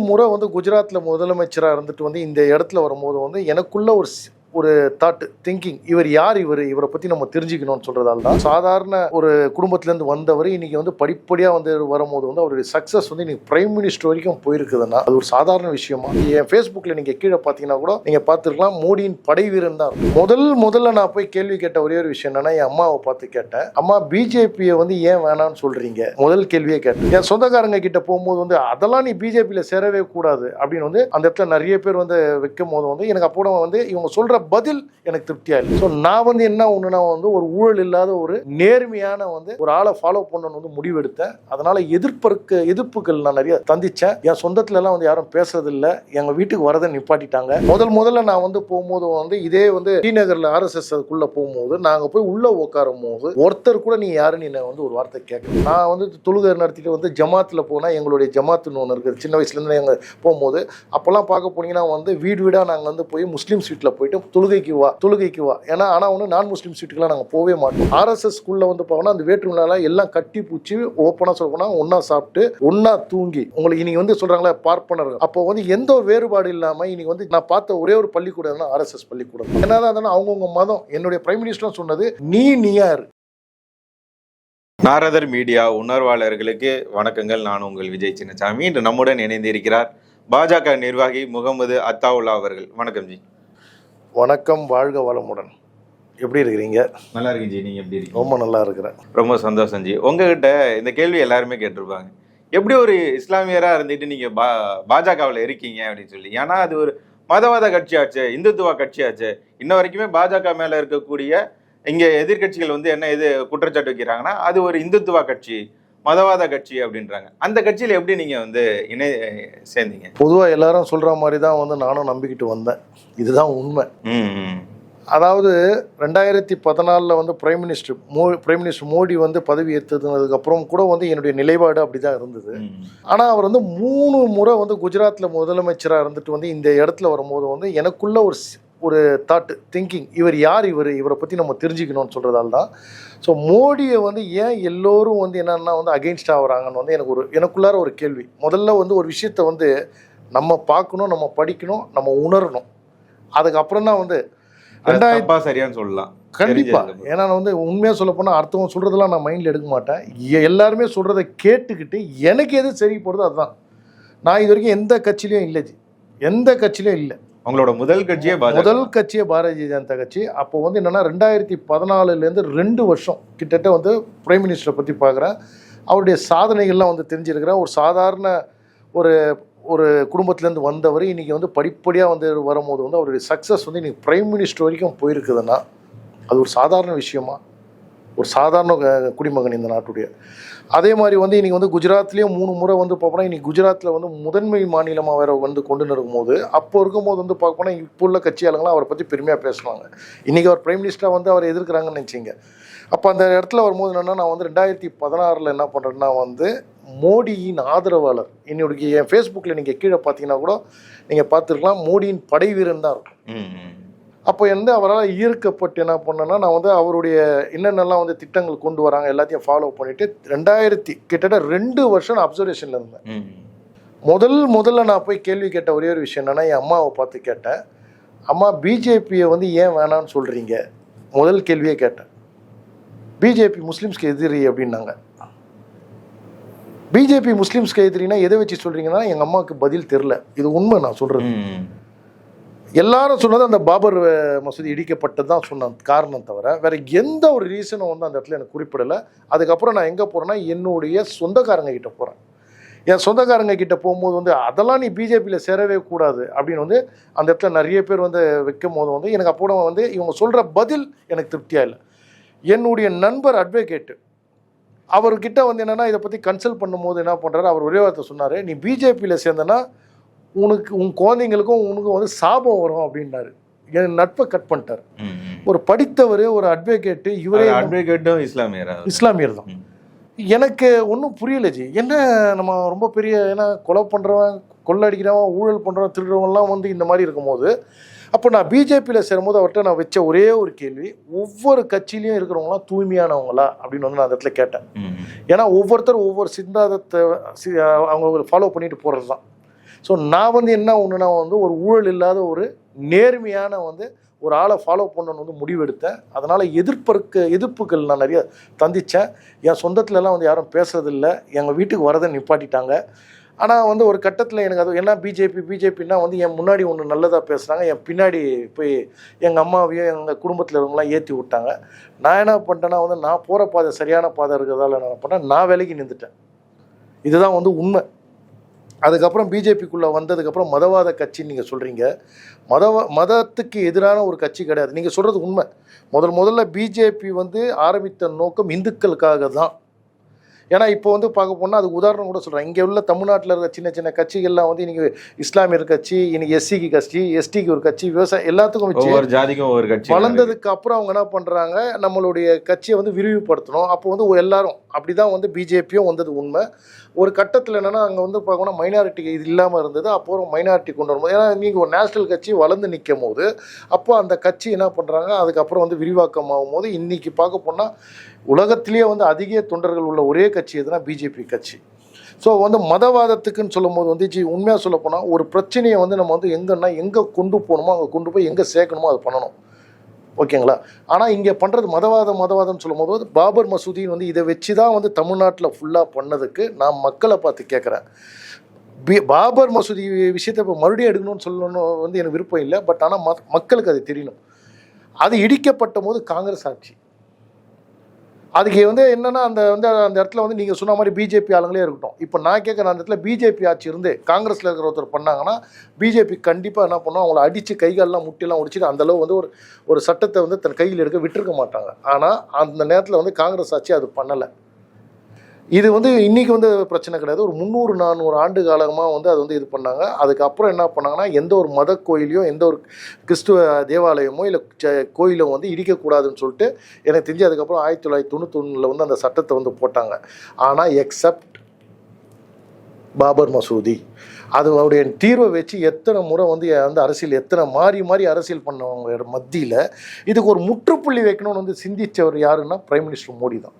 முறை வந்து குஜராத்தில் முதலமைச்சராக இருந்துட்டு வந்து இந்த இடத்துல வரும்போது வந்து எனக்குள்ள ஒரு ஒரு தாட் திங்கிங் இவர் யார் இவர் இவரை பற்றி நம்ம தெரிஞ்சுக்கணும்னு சொல்கிறதால தான் சாதாரண ஒரு குடும்பத்துலேருந்து வந்தவர் இன்னைக்கு வந்து படிப்படியாக வந்து வரும்போது வந்து அவருடைய சக்ஸஸ் வந்து இன்னைக்கு பிரைம் மினிஸ்டர் வரைக்கும் போயிருக்குதுன்னா அது ஒரு சாதாரண விஷயமா? என் ஃபேஸ்புக்கில் நீங்கள் கீழே பார்த்தீங்கன்னா கூட நீங்கள் பார்த்துருக்கலாம் மோடியின் படை வீரன் தான். முதல் முதல்ல நான் போய் கேள்வி கேட்ட ஒரே ஒரு விஷயம் என்னன்னா என் அம்மாவை பார்த்து கேட்டேன். அம்மா பிஜேபியை வந்து ஏன் வேணாம்னு சொல்றீங்க? முதல் கேள்வியே கேட்டேன். என் சொந்தக்காரங்க கிட்ட போகும்போது வந்து அதெல்லாம் நீ பிஜேபியில் சேரவே கூடாது. அப்படின்னு வந்து அந்த இடத்துல நிறைய பேர் வந்து வைக்கும் போது வந்து எனக்கு அப்போ வந்து இவங்க பதில் எனக்கு திருப்தியா இல்லை. ஸோ நான் வந்து என்ன ஒண்ணுனா வந்து ஒரு ஊழல் இல்லாத ஒரு நேர்மையான வந்து ஒரு ஆளை ஃபாலோ பண்ணணும்னு வந்து முடிவெடுத்தேன். அதனால எதிர்ப்பருக்கு எதிர்ப்புகள் நான் நிறைய தந்திச்சேன். என் சொந்தத்துல எல்லாம் வந்து யாரும் பேசுறது எங்கள் எங்க வீட்டுக்கு வரதை நிப்பாட்டிட்டாங்க. முதல் முதல்ல நான் வந்து போகும்போது வந்து இதே வந்து ஸ்ரீநகர்ல ஆர்எஸ்எஸ் அதுக்குள்ளே போகும்போது நாங்க போய் உள்ள உட்காரும் போது ஒருத்தர் கூட நீ யாருன்னு என்னை வந்து ஒரு வார்த்தை கேட்க நான் வந்து தொழுகை நடத்திட்டு வந்து ஜமாத்தில் போனால் எங்களுடைய ஜமாத்துன்னு ஒன்று இருக்குது. சின்ன வயசுலேருந்து எங்கள் போகும்போது அப்போல்லாம் பார்க்க போனீங்கன்னா வந்து வீடு வீடாக நாங்கள் வந்து போய் முஸ்லீம் ஸ்வீட்டில் போயிட்டு தொழுகைக்கு வா தொழுகைக்கு வா. ஏன்னா ஆனால் ஒன்று நான் முஸ்லீம் ஸ்வீட்டுக்கெலாம் நாங்கள் போகவே மாட்டோம். ஆர்எஸ்எஸ் ஸ்கூலில் வந்து போனால் அந்த வேற்றுமையில எல்லாம் கட்டி பூச்சி ஓப்பனாக சொல்ல போனால் ஒன்றா சாப்பிட்டு ஒன்றா தூங்கி. உங்களுக்கு இன்னைக்கு வந்து சொல்கிறாங்களே பார்ப்பனர்கள். அப்போ வந்து எந்த ஒரு வேறுபாடு இல்லாமல் இன்னைக்கு வந்து நான் பார்த்த ஒரே ஒரு பள்ளிக்கூடம் ஆர்எஸ்எஸ் பள்ளிக்கூடம். என்னதான் இருந்தாலும் அவங்கவுங்க மதம் என்னுடைய பிரைம் மினிஸ்டரும் சொன்னது நீ நீயா நாரதர் மீடியா உணர்வாளர்களுக்கு வணக்கங்கள். நான் உங்கள் விஜய் சின்னசாமி. இன்று நம்முடன் இணைந்திருக்கிறார் பாஜக நிர்வாகி முகமது அத்தாவுல்லா அவர்கள். வணக்கம் ஜி. வணக்கம் வாழ்க வளமுடன். எப்படி இருக்கிறீங்க? நல்லா இருக்கு ஜி நீங்க எப்படி இருக்கீங்க? ரொம்ப நல்லா இருக்கிறேன். ரொம்ப சந்தோஷம் ஜி. உங்ககிட்ட இந்த கேள்வி எல்லாருமே கேட்டிருப்பாங்க. எப்படி ஒரு இஸ்லாமியரா இருந்துட்டு நீங்க பா பாஜகவில் இருக்கீங்க அப்படின்னு சொல்லி. ஏன்னா அது ஒரு மதவாத கட்சியாச்சு இந்துத்துவ கட்சியாச்சு. இன்ன வரைக்குமே பாஜக மேல இருக்கக்கூடிய இங்க எதிர்க்கட்சிகள் வந்து என்ன எது குற்றச்சாட்டு வைக்கிறாங்கன்னா அது ஒரு இந்துத்துவ கட்சி. மதவாத கட்சி அப்படின்றாங்க. அந்த கட்சியில எப்படி நீங்க வந்து இணை சேர்ந்தீங்க? பொதுவாக எல்லாரும் சொல்கிற மாதிரி தான் வந்து நானும் நம்பிக்கிட்டு வந்தேன். இதுதான் உண்மை. அதாவது ரெண்டாயிரத்தி பதினாலில் வந்து பிரைம் மினிஸ்டர் மோ பிரைம் மினிஸ்டர் மோடி வந்து பதவி ஏற்றதுனதுக்கப்புறம் கூட வந்து என்னுடைய நிலைப்பாடு அப்படி தான் இருந்தது. ஆனால் அவர் வந்து மூணு முறை வந்து குஜராத்தில் முதலமைச்சராக இருந்துட்டு வந்து இந்த இடத்துல வரும்போது வந்து எனக்குள்ள ஒரு ஒரு தாட் திங்கிங் இவர் யார் இவர் இவரை பற்றி நம்ம தெரிஞ்சுக்கணும்னு சொல்கிறதால தான். ஸோ மோடியை வந்து ஏன் எல்லோரும் வந்து என்னென்னா வந்து அகெயின்ஸ்ட் ஆகுறாங்கன்னு வந்து எனக்கு ஒரு எனக்குள்ளார ஒரு கேள்வி. முதல்ல வந்து ஒரு விஷயத்த வந்து நம்ம பார்க்கணும் நம்ம படிக்கணும் நம்ம உணரணும். அதுக்கப்புறம் தான் வந்து தப்பா சரியான்னு சொல்லலாம். கண்டிப்பா. தெரிஞ்சதுக்கு ஏன்னா நான் வந்து உண்மையாக சொல்ல போனால் அடுத்தவங்க சொல்றதெல்லாம் நான் மைண்டில் எடுக்க மாட்டேன். எல்லாருமே சொல்றதை கேட்டுக்கிட்டு எனக்கு எது சரி போடுதோ அதுதான். நான் இது வரைக்கும் எந்த கட்சியிலையும் இல்லை எந்த கட்சியிலையும் இல்லை. அவங்களோட முதல் கட்சியே முதல் கட்சியே பாரதிய ஜனதா கட்சி. அப்போ வந்து என்னன்னா ரெண்டாயிரத்தி பதினாலுலேருந்து ரெண்டு வருஷம் கிட்டத்தட்ட வந்து பிரைம் மினிஸ்டரை பற்றி பார்க்குறேன் அவருடைய சாதனைகள்லாம் வந்து தெரிஞ்சிருக்கிறேன். ஒரு சாதாரண ஒரு ஒரு குடும்பத்துலேருந்து வந்தவர் இன்றைக்கி வந்து படிப்படியாக வந்து வரும்போது வந்து அவருடைய சக்ஸஸ் வந்து இன்னைக்கு பிரைம் மினிஸ்டர் வரைக்கும் போயிருக்குதுன்னா அது ஒரு சாதாரண விஷயமா? ஒரு சாதாரண க- குடிமகன் இந்த நாட்டுடைய. அதே மாதிரி வந்து இன்றைக்கி வந்து குஜராத்லேயும் மூணு முறை வந்து பார்ப்போம்னா இன்னைக்கு குஜராத்தில் வந்து முதன்மை மாநிலமாக வேறு வந்து கொண்டு இருக்கும்போது அப்போ இருக்கும்போது வந்து பார்க்க போனால் இப்போ உள்ள கட்சியாளங்களாம் அவரை பற்றி பெருமையாக பேசுவாங்க. இன்றைக்கி அவர் பிரைம் மினிஸ்டராக வந்து அவர் எதிர்க்கிறாங்கன்னு நினச்சிங்க. அப்போ அந்த இடத்துல வரும்போது என்னென்னா நான் வந்து ரெண்டாயிரத்தி பதினாறில் என்ன பண்ணுறேன்னா வந்து மோடியின் ஆதரவாளர் என்னுடைய என் ஃபேஸ்புக்கில் நீங்கள் கீழே பார்த்தீங்கன்னா கூட நீங்கள் பார்த்துருக்கலாம் மோடியின் படை வீரன் தான் இருக்கும் அப்போ வந்து அவரால் ஈர்க்கப்பட்டு என்ன பண்ணேன்னா நான் வந்து அவருடைய என்னென்னலாம் வந்து திட்டங்கள் கொண்டு வராங்க எல்லாத்தையும் ஃபாலோ பண்ணிட்டு ரெண்டாயிரத்தி கிட்டத்தட்ட ரெண்டு வருஷம் நான் அப்சர்வேஷனில் இருந்தேன். முதல் முதல்ல நான் போய் கேள்வி கேட்ட ஒரே ஒரு விஷயம் என்னன்னா என் அம்மாவை பார்த்து கேட்டேன். அம்மா பிஜேபியை வந்து ஏன் வேணாம்னு சொல்கிறீங்க முதல் கேள்வியே கேட்டேன். பிஜேபி முஸ்லீம்ஸ்க்கு எதிரி அப்படின்னாங்க. பிஜேபி முஸ்லீம்ஸ்க்கு எதிரினா எதை வச்சு சொல்கிறீங்கன்னா எங்கள் அம்மாவுக்கு பதில் தெரில இது உண்மை நான் சொல்கிறது. எல்லாரும் சொன்னது அந்த பாபர் மசூதி இடிக்கப்பட்டது தான் சொன்ன காரணம் தவிர வேற எந்த ஒரு ரீசனும் வந்து அந்த இடத்துல எனக்கு குறிப்பிடலை. அதுக்கப்புறம் நான் எங்கே போகிறேன்னா என்னுடைய சொந்தக்காரங்க கிட்ட போகிறேன் என் சொந்தக்காரங்க கிட்ட போகும்போது வந்து அதெல்லாம் நீ பிஜேபியில் சேரவே கூடாது. அப்படின்னு வந்து அந்த இடத்துல நிறைய பேர் வந்து வைக்கும் போது வந்து எனக்கு அப்போ வந்து இவங்க சொல்கிற பதில் எனக்கு திருப்தியாக இல்லை. என்னுடைய நண்பர் அட்வொகேட்டு அவர்கிட்ட வந்து என்னென்னா இதை பற்றி கன்சல்ட் பண்ணும்போது என்ன பண்ணுறாரு அவர் ஒரே வார்த்தை சொன்னார் நீ பிஜேபியில் சேர்ந்தனா உனக்கு உன் குழந்தைங்களுக்கும் உனக்கும் வந்து சாபம் வரும் அப்படின்னாரு என் நட்பை கட் பண்ணிட்டார். ஒரு படித்தவர் ஒரு அட்வொகேட்டு இவரே advocate-ம் இஸ்லாமியரா? இஸ்லாமியர் தான். எனக்கு ஒன்றும் புரியல ஜி. என்ன நம்ம ரொம்ப பெரிய ஏன்னா கொலை பண்ணுறவன் கொள்ளடிக்கிறவன் ஊழல் பண்ணுறவன் திருடுறவன்லாம் வந்து இந்த மாதிரி இருக்கும்போது அப்போ நான் பிஜேபியில் சேரும்போது அவர்கிட்ட நான் வச்ச ஒரே ஒரு கேள்வி ஒவ்வொரு கட்சியிலையும் இருக்கிறவங்களாம் தூய்மையானவங்களா? அப்படின்னு வந்து நான் அந்த இடத்துல கேட்டேன். ஏன்னா ஒவ்வொருத்தரும் ஒவ்வொரு சித்தாந்தத்தை சி- அவங்க ஃபாலோ பண்ணிட்டு போகிறது தான் ஸோ நான் வந்து என்ன ஒன்றுனா வந்து ஒரு ஊழல் இல்லாத ஒரு நேர்மையான வந்து ஒரு ஆளை ஃபாலோ பண்ணணும்னு வந்து முடிவெடுத்தேன். அதனால் எதிர்ப்பருக்கு எதிர்ப்புகள் நான் நிறைய தந்தித்தேன் என் சொந்தத்துலலாம் வந்து யாரும் பேசுறதில்லை. எங்கள் வீட்டுக்கு வரதை நிப்பாட்டிட்டாங்க. ஆனால் வந்து ஒரு கட்டத்தில் எனக்கு அது என்ன பிஜேபி பிஜேபின்னா வந்து என் முன்னாடி ஒன்று நல்லதாக பேசுகிறாங்க என் பின்னாடி போய் எங்கள் அம்மாவையும் எங்கள் குடும்பத்தில் இருந்தவங்களாம் ஏற்றி விட்டாங்க. நான் என்ன பண்ணிட்டேன்னா வந்து நான் போகிற பாதை சரியான பாதை இருக்கிறதால என்ன பண்ணேன்? நான் விலகி நின்றுட்டேன். இதுதான் வந்து உண்மை. அதுக்கப்புறம் பிஜேபிக்குள்ளே வந்ததுக்கப்புறம் மதவாத கட்சின்னு நீங்கள் சொல்கிறீங்க மதவ மதத்துக்கு எதிரான ஒரு கட்சி கிடையாது. நீங்கள் சொல்கிறது உண்மை. முதல் முதல்ல பிஜேபி வந்து ஆரம்பித்த நோக்கம் இந்துக்களுக்காக தான் ஏன்னா இப்போ வந்து பார்க்க போனால் அதுக்கு உதாரணம் கூட சொல்கிறேன் இங்கே உள்ள தமிழ்நாட்டில் இருக்கிற சின்ன சின்ன கட்சிகள்லாம் வந்து இன்றைக்கி இஸ்லாமியர் கட்சி இன்னைக்கு எஸ்சிக்கு கட்சி எஸ்டிக்கு ஒரு கட்சி விவசாயம் எல்லாத்துக்கும் வச்சு ஒவ்வொரு ஜாதிக்கும் ஒவ்வொரு கட்சி வளர்ந்ததுக்கு அப்புறம் அவங்க என்ன பண்ணுறாங்க நம்மளுடைய கட்சியை வந்து விரிவுபடுத்தணும். அப்போ வந்து எல்லாரும் அப்படி தான் வந்து பிஜேபியும் வந்தது உண்மை. ஒரு கட்டத்தில் என்னென்னா அங்கே வந்து பார்க்கணும் மைனாரிட்டி இது இல்லாமல் இருந்தது. அப்போ மைனாரிட்டி கொண்டு வரும்போது ஏன்னா நீங்கள் ஒரு நேஷனல் கட்சி வளர்ந்து நிற்கும் போது அப்போ அந்த கட்சி என்ன பண்ணுறாங்க அதுக்கப்புறம் வந்து விரிவாக்கமாகும் போது இன்றைக்கி பார்க்க போனால் உலகத்திலேயே வந்து அதிக தொண்டர்கள் உள்ள ஒரே கட்சி எதுனா பிஜேபி கட்சி. ஸோ வந்து மதவாதத்துக்குன்னு சொல்லும்போது வந்து ஜி உண்மையாக சொல்ல போனால் ஒரு பிரச்சனையை வந்து நம்ம வந்து எங்கன்னா எங்கே கொண்டு போகணுமோ அங்கே கொண்டு போய் எங்கே சேர்க்கணுமோ அதை பண்ணணும். ஓகேங்களா? ஆனால் இங்கே பண்ணுறது மதவாதம் மதவாதம்னு சொல்லும்போது வந்து பாபர் மசூதின்னு வந்து இதை வச்சு தான் வந்து தமிழ்நாட்டில் ஃபுல்லாக பண்ணதுக்கு நான் மக்களை பார்த்து கேட்குறேன் பி பாபர் மசூதி விஷயத்தை இப்போ மறுபடியும் எடுக்கணும்னு சொல்லணும் வந்து எனக்கு விருப்பம் இல்லை. பட் ஆனால் மக்களுக்கு அது தெரியணும். அது இடிக்கப்பட்ட போது காங்கிரஸ் ஆட்சி. அதுக்கு வந்து என்னன்னா அந்த வந்து அந்த இடத்துல வந்து நீங்கள் சொன்ன மாதிரி பிஜேபி ஆளுங்களே இருக்கட்டும். இப்போ நான் கேட்குற அந்த இடத்துல பிஜேபி ஆட்சி இருந்து காங்கிரஸில் இருக்கிற ஒருத்தர் பண்ணாங்கன்னா பிஜேபி கண்டிப்பாக என்ன பண்ணும் அவங்கள அடித்து கைகாலெலாம் முட்டிலாம் உடிச்சிட்டு அந்த அளவு வந்து ஒரு ஒரு சட்டத்தை வந்து தன் கையில் எடுக்க விட்டுருக்க மாட்டாங்க. ஆனால் அந்த நேரத்தில் வந்து காங்கிரஸ் ஆட்சி அது பண்ணலை. இது வந்து இன்னைக்கு வந்து பிரச்சனை கிடையாது. ஒரு முந்நூறு நானூறு ஆண்டு காலமாக வந்து அது வந்து இது பண்ணாங்க. அதுக்கப்புறம் என்ன பண்ணாங்கன்னா எந்த ஒரு மத கோயிலையோ எந்த ஒரு கிறிஸ்துவ தேவாலயமோ இல்லை கோயிலோ வந்து இடிக்கக்கூடாதுன்னு சொல்லிட்டு எனக்கு தெரிஞ்சு அதுக்கப்புறம் ஆயிரத்தி தொள்ளாயிரத்தி தொண்ணூத்தொன்னில் வந்து அந்த சட்டத்தை வந்து போட்டாங்க. ஆனால் எக்ஸப்ட் பாபர் மசூதி. அது அவருடைய தீர்வை வச்சு எத்தனை முறை வந்து வந்து அரசியல் எத்தனை மாறி மாறி அரசியல் பண்ணவங்க மத்தியில் இதுக்கு ஒரு முற்றுப்புள்ளி வைக்கணும்னு வந்து சிந்திச்சவர் யாருன்னா பிரைம் மினிஸ்டர் மோடி தான்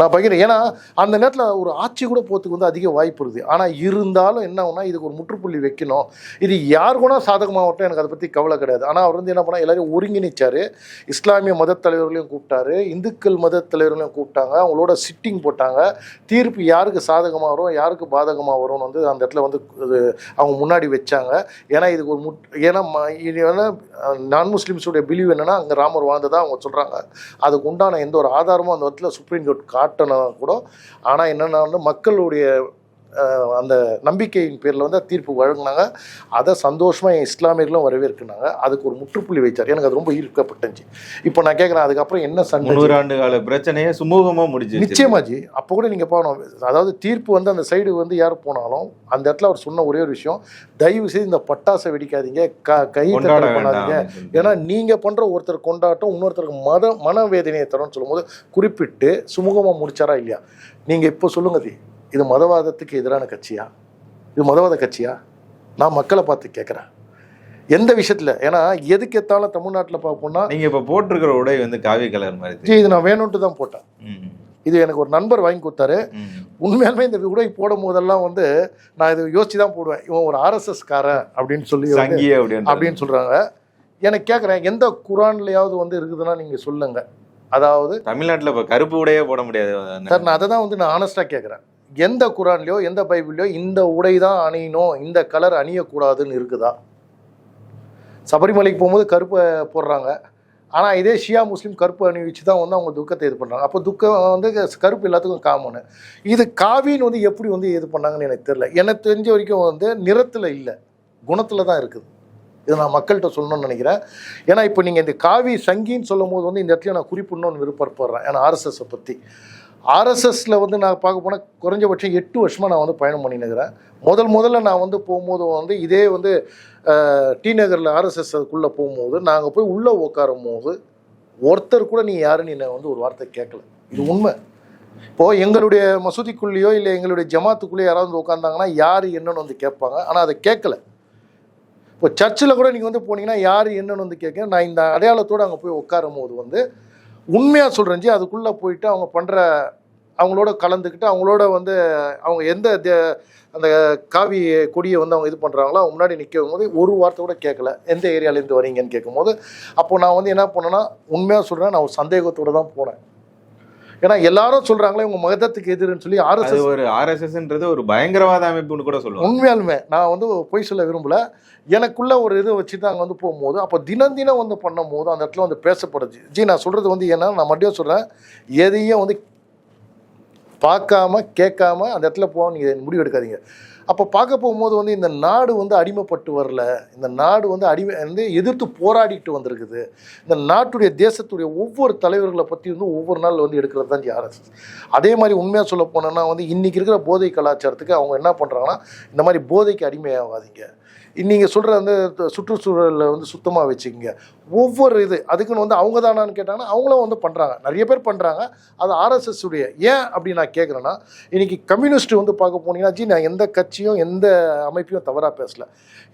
நான் பகிர்றேன். ஏன்னா அந்த நேரத்தில் ஒரு ஆட்சி கூட போகிறதுக்கு வந்து அதிக வாய்ப்பு இருக்குது. ஆனால் இருந்தாலும் என்ன இதுக்கு ஒரு முற்றுப்புள்ளி வைக்கணும். இது யார் கூட சாதகமாகட்டும் எனக்கு அதை பற்றி கவலை கிடையாது. ஆனால் அவர் வந்து என்ன பண்ணால் எல்லாரையும் ஒருங்கிணைச்சார். இஸ்லாமிய மதத்தலைவர்களையும் கூப்பிட்டாரு. இந்துக்கள் மதத்தலைவர்களையும் கூப்பிட்டாங்க. அவங்களோட சிட்டிங் போட்டாங்க. தீர்ப்பு யாருக்கு சாதகமாக வரும் யாருக்கு பாதகமாக வரும்னு வந்து அந்த இடத்துல வந்து அவங்க முன்னாடி வச்சாங்க. ஏன்னா இதுக்கு ஒரு முட் ஏன்னா நான் முஸ்லீம்ஸுடைய பிலீவ் என்னென்னா அங்கே ராமர் வாழ்ந்ததாக அவங்க சொல்கிறாங்க அதுக்கு உண்டான எந்த ஒரு ஆதாரமும் அந்த இடத்துல சுப்ரீம் கோர்ட் காட்டணும் கூட. ஆனால் என்னென்னா வந்து மக்களுடைய அந்த நம்பிக்கையின் பேரில் வந்து தீர்ப்பு வழங்கினாங்க. அதை சந்தோஷமாக இஸ்லாமியர்களும் வரவேற்கினாங்க. அதுக்கு ஒரு முற்றுப்புள்ளி வைச்சார் எனக்கு அது ரொம்ப ஈர்க்கப்பட்டுச்சு. இப்போ நான் கேட்குறேன் அதுக்கப்புறம் என்ன சண்டை ஆண்டு கால பிரச்சனையை சுமூகமா முடிச்சு நிச்சயமா ஜி. அப்போ கூட நீங்கள் போகணும் அதாவது தீர்ப்பு வந்து அந்த சைடு வந்து யார் போனாலும் அந்த இடத்துல அவர் சொன்ன ஒரே ஒரு விஷயம் தயவு செய்து இந்த பட்டாசை வெடிக்காதீங்க க கை பண்ணாதீங்க. ஏன்னா நீங்கள் பண்ணுற ஒருத்தர் கொண்டாட்டம் இன்னொருத்தருக்கு மத மனவேதனையை தரும்னு சொல்லும்போது குறிப்பிட்டு சுமூகமாக முடிச்சாரா இல்லையா? நீங்கள் இப்போ சொல்லுங்க தி இது மதவாதத்துக்கு எதிரான கட்சியா? இது மதவாத கட்சியா? நான் மக்களை பார்த்து கேட்குறேன். எந்த விஷயத்தில்? ஏன்னா எதுக்கு எத்தாலும் தமிழ்நாட்டில் பார்ப்போம்னா நீங்க இப்ப போட்டிருக்கிற உடை வந்து காவி கலர் மாதிரி. இது நான் வேணும்ட்டு தான் போட்டேன். இது எனக்கு ஒரு நண்பர் வாங்கி கொடுத்தாரு. உண்மையாலுமே இந்த உடை போடும் போதெல்லாம் வந்து நான் இது யோசிச்சு தான் போடுவேன். இவன் ஒரு ஆர்எஸ்எஸ் காரன் அப்படின்னு சொல்லி அப்படின்னு சொல்றாங்க. எனக்கு கேட்குறேன் எந்த குரான்லயாவது வந்து இருக்குதுன்னா நீங்க சொல்லுங்க. அதாவது தமிழ்நாட்டுல இப்ப கருப்பு உடையே போட முடியாது. சார் நான் அதை தான் வந்து நான் ஆனஸ்டா கேட்குறேன். எந்த குரான்லையோ எந்த பைபிள்லையோ இந்த உடை தான் அணியணும் இந்த கலர் அணியக்கூடாதுன்னு இருக்குதா? சபரிமலைக்கு போகும்போது கருப்பை போடுறாங்க. ஆனால் இதே ஷியா முஸ்லீம் கருப்பு அணிவிச்சு தான் வந்து அவங்க துக்கத்தை இது பண்ணுறாங்க அப்போ துக்கம் வந்து கருப்பு எல்லாத்துக்கும் காமனு இது காவின்னு வந்து எப்படி வந்து இது பண்ணாங்கன்னு எனக்கு தெரியல. எனக்கு தெரிஞ்ச வரைக்கும் வந்து நிறத்தில் இல்லை. குணத்தில் தான் இருக்குது. இதை நான் மக்கள்கிட்ட சொல்லணும்னு நினைக்கிறேன். ஏன்னா இப்போ நீங்கள் இந்த காவி சங்கின்னு சொல்லும் போது வந்து இந்த இடத்துல நான் குறிப்பிடணும்னு விருப்பப்படுறேன். ஏன்னா ஆர்எஸ்எஸை பற்றி ஆர்எஸ்எஸ்ல வந்து நான் பார்க்க போனால் குறைஞ்சபட்சம் எட்டு வருஷமாக நான் வந்து பயணம் பண்ணினுக்கிறேன். முதல் முதல்ல நான் வந்து போகும்போது வந்து இதே வந்து டி நகரில் ஆர்எஸ்எஸ் அதுக்குள்ளே போகும்போது நாங்கள் போய் உள்ளே உட்காரும் போது ஒருத்தர் கூட நீ யாருன்னு என்னை வந்து ஒரு வார்த்தை கேட்கல. இது உண்மை. இப்போது எங்களுடைய மசூதிக்குள்ளேயோ இல்லை எங்களுடைய ஜமாத்துக்குள்ளேயோ யாராவது வந்து உட்காந்தாங்கன்னா யார் என்னன்னு வந்து கேட்பாங்க. ஆனால் அதை கேட்கல. இப்போ சர்ச்சில் கூட நீங்கள் வந்து போனீங்கன்னா யார் என்னன்னு வந்து கேட்க நான் இந்த அடையாளத்தோடு அங்கே போய் உட்காரும் போது வந்து உண்மையாக சொல்கிறேன் ஜி அதுக்குள்ளே போயிட்டு அவங்க பண்ணுற அவங்களோட கலந்துக்கிட்டு அவங்களோட வந்து அவங்க எந்த தே- அந்த காவி கொடியை வந்து அவங்க இது பண்ணுறாங்களோ அவங்க முன்னாடி நிற்கும் போது ஒரு வார்த்தை கூட கேட்கல. எந்த ஏரியாவிலேருந்து வரீங்கன்னு கேட்கும்போது அப்போ நான் வந்து என்ன பண்ணேன்னா உண்மையாக சொல்கிறேன் நான் ஒரு சந்தேகத்தோடு தான் போனேன். ஏன்னா எல்லாரும் சொல்கிறாங்களே உங்கள் மதத்துக்கு எதிர்ன்னு சொல்லி ஆர்எஸ்எஸ் ஒரு ஆர்எஸ்எஸ்ன்றது ஒரு பயங்கரவாத அமைப்புன்னு கூட சொல்லுவாங்க. உண்மையாலுமே நான் வந்து பொய் சொல்ல விரும்பல. எனக்குள்ள ஒரு இதை வச்சு தான் அங்கே வந்து போகும்போது அப்போ தினம் தினம் வந்து பண்ணும்போது அந்த இடத்துல வந்து பேசப்படுது. ஜி நான் சொல்கிறது வந்து என்ன நான் மறுபடியும் சொல்கிறேன் எதையும் வந்து பார்க்காம கேட்காம அந்த இடத்துல போக நீங்கள் முடிவு எடுக்காதீங்க. அப்போ பார்க்க போகும்போது வந்து இந்த நாடு வந்து அடிமைப்பட்டு வரல. இந்த நாடு வந்து அடிமை வந்து எதிர்த்து போராடிட்டு வந்திருக்குது. இந்த நாட்டுடைய தேசத்துடைய ஒவ்வொரு தலைவர்களை பற்றி வந்து ஒவ்வொரு நாள் வந்து எடுக்கிறது தான் ஆர்எஸ்எஸ் அதே மாதிரி உண்மையாக சொல்ல போனோன்னா வந்து இன்றைக்கி இருக்கிற போதை கலாச்சாரத்துக்கு அவங்க என்ன பண்ணுறாங்கன்னா இந்த மாதிரி போதைக்கு அடிமையாகாதீங்க. நீங்கள் சொல்கிற அந்த சுற்றுச்சூழலில் வந்து சுத்தமாக வச்சுக்கோங்க. ஒவ்வொரு இது அதுக்குன்னு வந்து அவங்க தானான்னு கேட்டாங்கன்னா அவங்களும் வந்து பண்ணுறாங்க நிறைய பேர் பண்ணுறாங்க அது ஆர்எஸ்எஸ் உடைய ஏன் அப்படி நான் கேட்குறேன்னா இன்றைக்கி கம்யூனிஸ்ட் வந்து பார்க்க போனீங்கன்னா ஜி நான் எந்த கட்சியும் எந்த அமைப்பையும் தவறாக பேசல.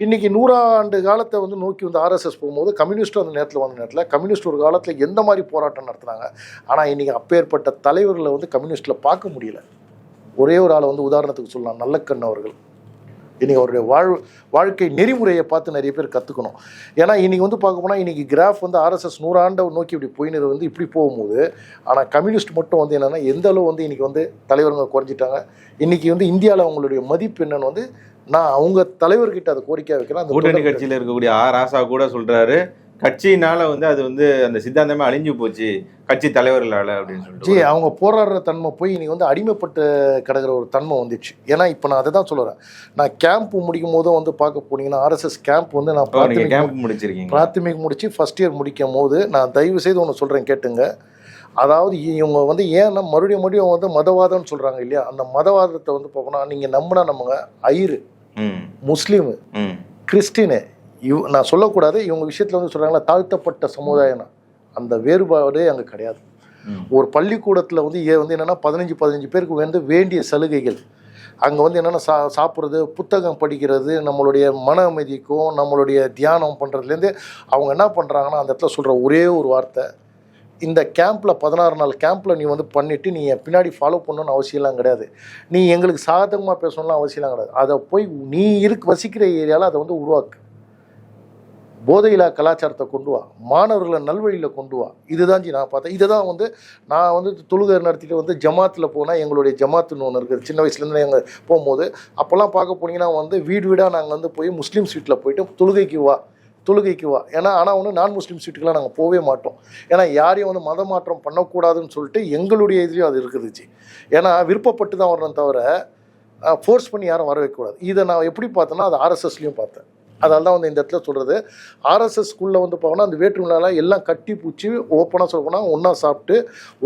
இன்றைக்கி நூறாண்டு காலத்தை வந்து நோக்கி வந்து ஆர்எஸ்எஸ் போகும்போது கம்யூனிஸ்ட் அந்த நேரத்தில் வந்த நேரத்தில் கம்யூனிஸ்ட் ஒரு காலத்தில் எந்த மாதிரி போராட்டம் நடத்துனாங்க. ஆனால் இன்றைக்கி அப்பேற்பட்ட தலைவர்களை வந்து கம்யூனிஸ்ட்டில் பார்க்க முடியல. ஒரே ஒரு ஆளை வந்து உதாரணத்துக்கு சொல்லலாம் நல்லக்கண் அவர்கள். இன்னைக்கு அவருடைய வாழ் வாழ்க்கை நெறிமுறையை பார்த்து நிறைய பேர் கற்றுக்கணும் ஏன்னா இன்னைக்கு வந்து பார்க்க போனால் இன்னைக்கு கிராஃப் வந்து ஆர்எஸ்எஸ் நூறாண்டை நோக்கி இப்படி போயினது வந்து இப்படி போகும்போது ஆனால் கம்யூனிஸ்ட் மட்டும் வந்து என்னென்னா எந்த அளவு வந்து இன்னைக்கு வந்து தலைவருங்க குறைஞ்சிட்டாங்க இன்னைக்கு வந்து இந்தியாவில் அவங்களுடைய மதிப்பு என்னன்னு வந்து நான் அவங்க தலைவர்கிட்ட அதை கோரிக்கை வைக்கிறேன். அந்த கூட்டணி கட்சியில இருக்கக்கூடிய ஆ ராசா கூட சொல்றாரு கட்சியினால வந்து அது வந்து அந்த சித்தாந்தமே அழிஞ்சு போச்சு கட்சி தலைவர்களால அப்படின்னு ஜி சொல்லிட்டு அவங்க போராடுற தன்மை போய் இன்னைக்கு வந்து அடிமைப்பட்டு கிடக்கிற ஒரு தன்மை வந்துச்சு ஏன்னா இப்போ நான் அதை தான் சொல்லுறேன் நான் கேம்ப் முடிக்கும் போதும் வந்து பார்க்க போனீங்கன்னா ஆர்எஸ்எஸ் கேம்ப் வந்து நான் கேம்ப் முடிச்சிருக்கீங்க. பிராத்தமிக் முடிச்சு ஃபர்ஸ்ட் இயர் முடிக்கும் போது நான் தயவு செய்து ஒன்று சொல்கிறேன் கேட்டுங்க. அதாவது இவங்க வந்து ஏன்னா மறுபடியும் மறுபடியும் வந்து மதவாதம்னு சொல்கிறாங்க இல்லையா? அந்த மதவாதத்தை வந்து பார்க்கணும். நீங்கள் நம்பினா நம்புங்க. ஐரு முஸ்லீமு கிறிஸ்டினு இவ் நான் சொல்லக்கூடாது இவங்க விஷயத்தில் வந்து சொல்கிறாங்களா தாழ்த்தப்பட்ட சமுதாயம் அந்த வேறுபாடே அங்கே கிடையாது. ஒரு பள்ளிக்கூடத்தில் வந்து ஏ வந்து என்னென்னா பதினஞ்சு பதினஞ்சு பேருக்கு வந்து வேண்டிய சலுகைகள். அங்கே வந்து என்னென்னா சா சாப்பிட்றது புத்தகம் படிக்கிறது நம்மளுடைய மன அமைதிக்கும் நம்மளுடைய தியானம் பண்ணுறதுலேருந்து அவங்க என்ன பண்ணுறாங்கன்னா அந்த இடத்துல சொல்கிற ஒரே ஒரு வார்த்தை இந்த கேம்பில் பதினாறு நாள் கேம்பில் நீ வந்து பண்ணிவிட்டு நீ என் பின்னாடி ஃபாலோ பண்ணணும்னு அவசியம்லாம் கிடையாது. நீ எங்களுக்கு சாதகமாக பேசணும்லாம் அவசியம்லாம் கிடையாது. அதை போய் நீ இருக்கு வசிக்கிற ஏரியாவில் அதை வந்து உருவாக்கு. போதையில்லா கலாச்சாரத்தை கொண்டு வா. மாணவர்களை நல்வழியில் கொண்டு வா. இதுதான் நான் பார்த்தேன். இதை தான் வந்து நான் வந்து தொழுகை நடத்திட்டு வந்து ஜமாத்தில் போனால் எங்களுடைய ஜமாத்துன்னு ஒன்று இருக்குது. சின்ன வயசுலேருந்து எங்கள் போகும்போது அப்போல்லாம் பார்க்க போனீங்கன்னா வந்து வீடு வீடாக நாங்கள் வந்து போய் முஸ்லீம் ஸ்வீட்டில் போயிட்டு தொழுகைக்கு வா. தொழுகைக்கு வா. ஏன்னா ஆனால் ஒன்று நான் முஸ்லீம் வீட்டுக்கெலாம் நாங்கள் போகவே மாட்டோம். ஏன்னா யாரையும் வந்து மத மாற்றம் பண்ணக்கூடாதுன்னு சொல்லிட்டு எங்களுடைய இதுலேயும் அது இருக்குதுச்சு ஏன்னா விருப்பப்பட்டு தான் வரணும் தவிர ஃபோர்ஸ் பண்ணி யாரும் வர வைக்கக்கூடாது இதை நான் எப்படி பார்த்தேன்னா அது ஆர்எஸ்எஸ்லேயும் பார்த்தேன். அதனால தான் வந்து இந்த இடத்துல சொல்கிறது ஆர்எஸ்எஸ் ஸ்கூலில் வந்து பார்த்தோன்னா அந்த வேற்றுமையினால எல்லாம் கட்டி பூச்சி ஓப்பனாக சொல்ல போனால் ஒன்றா சாப்பிட்டு